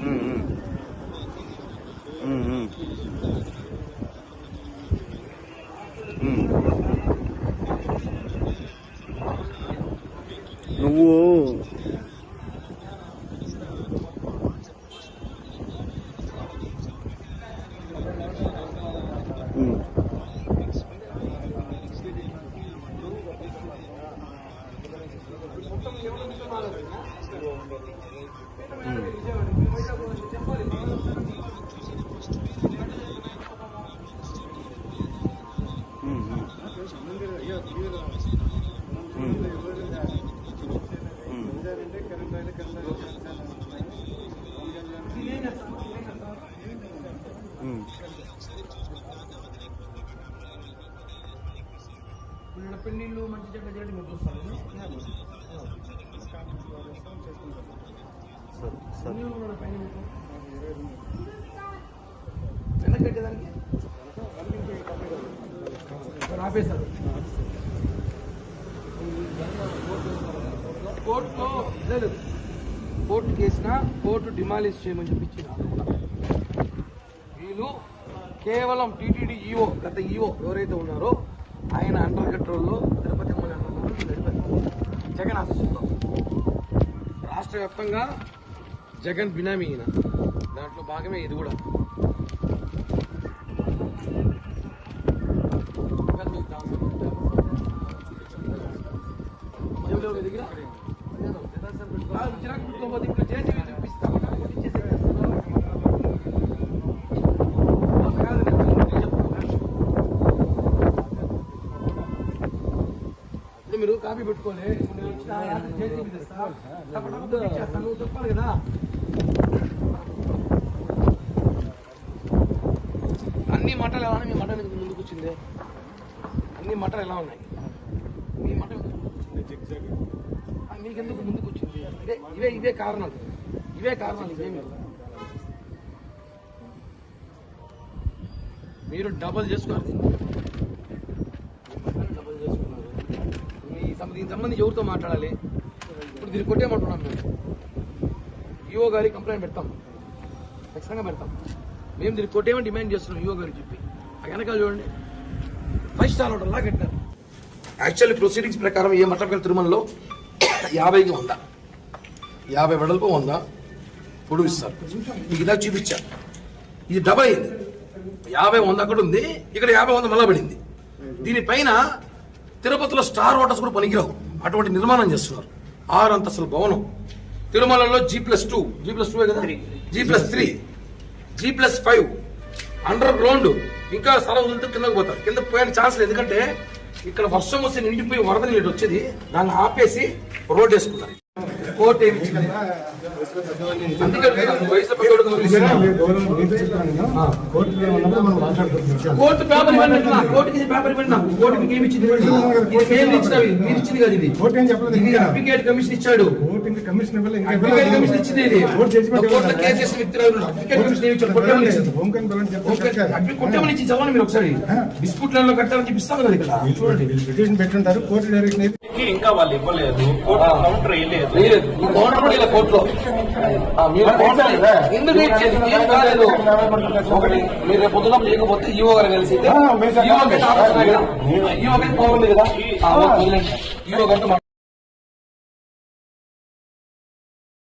응, 응. 응, 응. 응. 우와. 응. 응. పెళ్ళిళ్ళు మంచి చెడ్డ చేయడం మీకు వస్తారు ఆపేశారు. కోర్టులో లేదు. కోర్టు కేసిన? కోర్టు డిమాలిష్ చేయమని చెప్పించిన. వీళ్ళు కేవలం టీటీడీ ఈఓ గత ఈఓ ఎవరైతే ఉన్నారో ఆయన అండర్ కంట్రోల్లో తిరుపతి జగన్ ఆశిస్తుంటాం రాష్ట్ర వ్యాప్తంగా జగన్ బినామీ ఈయన. దాంట్లో భాగమే ఇది కూడా. ఎవరెవరు మీ దగ్గర? మీరు కాపీ పెట్టుకోలే. చెప్పాలి కదా అన్ని మటలు ఎలా ఉన్నాయి? మీ మటన్ ఎందుకు ముందుకు వచ్చింది. అన్ని మటలు ఎలా ఉన్నాయి? మీ మటన్ ఎందుకు ముందుకు వచ్చింది? ఆ, మీకెందుకు ముందుకు వచ్చింది? ఇదే ఇవే ఇవే కారణాలు. ఇవే కారణాలు ఇవేమి మీరు. డబల్ చేసుకోవాలి దీన్ని. డబల్ చేసుకున్నారు మీ సం- దీనికి సంబంధించి ఎవరితో మాట్లాడాలి? ఇప్పుడు దీన్ని కొట్టేమంటున్నాం మేము. ఈఓ గారికి కంప్లైంట్ పెడతాం. ఖచ్చితంగా పెడతాం. మేము దీన్ని కొట్టేమని డిమాండ్ చేస్తున్నాం ఈఓ గారికి చెప్పి. ఆ వెనకాల చూడండి. ఫైవ్ స్టార్ హోటల్లా కట్టారు. యాక్చువల్లీ ప్రొసీడింగ్స్ ప్రకారం ఏ మట్టపల్లి తిరుమలలో యాభైకి వంద. యాభై వెడల్పు వంద పొడుగు ఇస్తారు. మీకు ఇలా చూపించా ఇది డబల్ అయింది. యాభై వంద అక్కడ ఉంది. ఇక్కడ యాభై వంద మళ్ళా పడింది. దీనిపైన తిరుపతిలో స్టార్ హోటల్స్ కూడా పనికిరావు. అటువంటి నిర్మాణం చేస్తున్నారు. ఆరు అంతస్తుల భవనం. తిరుమలలో G plus two G plus two కదా? G plus three G plus five underground ఇంకా స్థలం వదిలితే కిందకు పోతారు. కింద పోయిన ఛాన్స్ లేదు. ఎందుకంటే ఇక్కడ వర్షం వస్తే నిండిపోయి వరద నీళ్ళు వచ్చేది. దాన్ని ఆపేసి రోడ్ వేసుకున్నారు. కోర్టు ఏమి ఇచ్చింది? కోర్టు పేపర్ ఇవ్వండి. కోర్టుకి పేపర్ ఇవ్వండి. కోర్టు మీకు ఏమి ఇచ్చింది ఇవ్వండి. ఇది మేము ఇచ్చినవి మీరు ఇచ్చింది కదా ఇది. కోర్టు ఏం చెప్పలేదు ఇది ఇంకా. అడ్వకేట్ కమిషన్ ఇచ్చాడు. కోర్టు కమిషన్ ఇవ్వలేదు, ఇచ్చింది ఇది. కోర్టు. కేసు చేసిన కమిషన్ ఏమి ఇచ్చాడు కొట్టమని ఇచ్చింది హోమ్ కన్ బలం చెప్పారు. ఓకే. అడ్వకేట్ కొట్టమని ఇచ్చి చదవండి మీరు ఒకసారి కట్టాలని చెప్పిస్తాను కదా ఇక్కడ. చూడండి. పిటిషన్ పెట్టుంటారు. కోర్టు డైరెక్షన్ అయితే ఇంకా వాళ్ళు ఇవ్వలేదు. కోర్టు కౌంటర్ వేయలేదు. కోర్టులో ఒకటి మీరు రేపు పొద్దున లేకపోతే ఈవో గారు కలిసి ఈవో కదా? ఆ, ఓకే, వదిలేండి. ఈవో మాట్లాడండి.